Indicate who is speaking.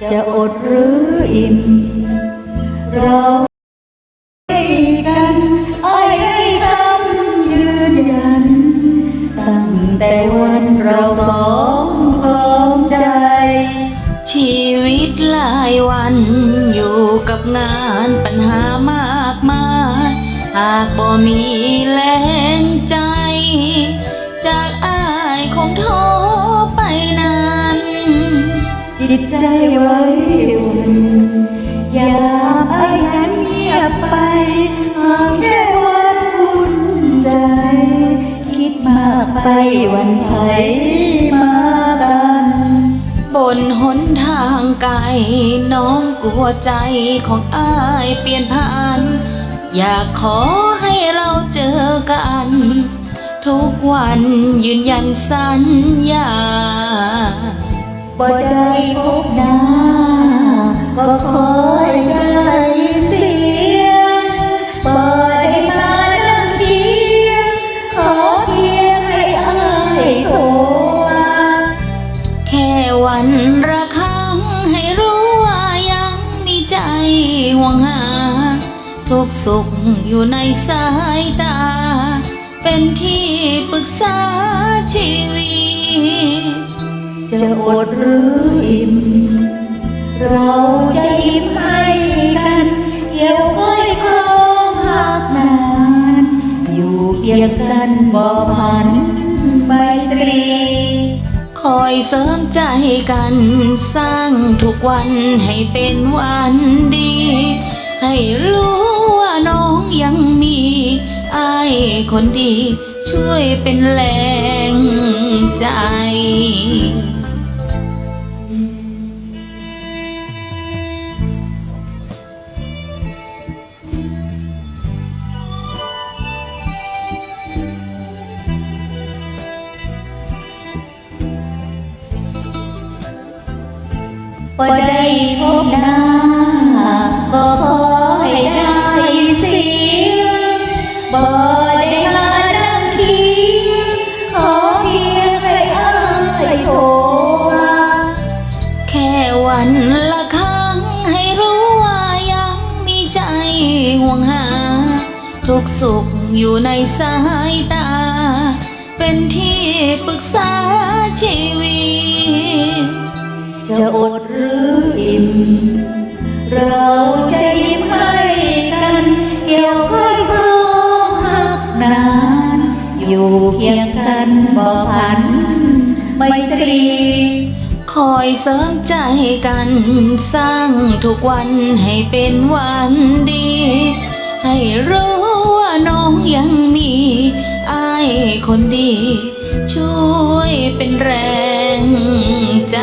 Speaker 1: จะอดหรืออิ่มเราให้กันอ้อยให้คำยืนยัน ตั้งแต่วันเราสองพร้อมใจ
Speaker 2: ชีวิตหลายวันอยู่กับงานปัญหามากมาย หากบ่มีแรงใจ จากอายคงท้อไปนาน
Speaker 1: จิตใจไว้วันอย่าไอ้นั้นเงียบไปห่างแค่วันอุ่นใจ คิดมากไปวันไทยมากัน
Speaker 2: บนหนทางไกลน้องกลัวใจของอายเปลี่ยนผ่าน อยากขอให้เราเจอกัน ทุกวันยืนยันสัญญา
Speaker 1: บ่ได้พบหน้าก็คอยใจเสียงบ่ได้มาดังเคียงขอเพียงให้อายโทรมา
Speaker 2: แค่วันระครั้งให้รู้ว่ายังมีใจห่วงหา ทุกสุขอยู่ในสายตา เป็นที่ปรึกษาชีวิต
Speaker 1: จะอดหรืออิ่ม เราจะยิ้มให้กันเกี่ยวก้อยครองหักนาน อยู่เคียงกันบ่พันใบตรี
Speaker 2: คอยเสริมใจกันสร้างทุกวันให้เป็นวันดี ให้รู้ว่าน้องยังมีอายคนดีช่วยเป็นแรงใจ
Speaker 1: บ่ได้พบหน้าก็ขอให้ได้เสียงบ่ได้มาดังคียงขอเพียงให้อายโทรมา
Speaker 2: แค่วันละครั้งให้รู้ว่ายังมีใจห่วงหา ทุกสุขอยู่ในสายตา เป็นที่ปรึกษาชีวิต
Speaker 1: จะอด ไมตรี
Speaker 2: คอยเสริมใจกัน สร้างทุกวันให้เป็นวันดี ให้รู้ว่าน้องยังมีอายคนดี ช่วยเป็นแรงใจ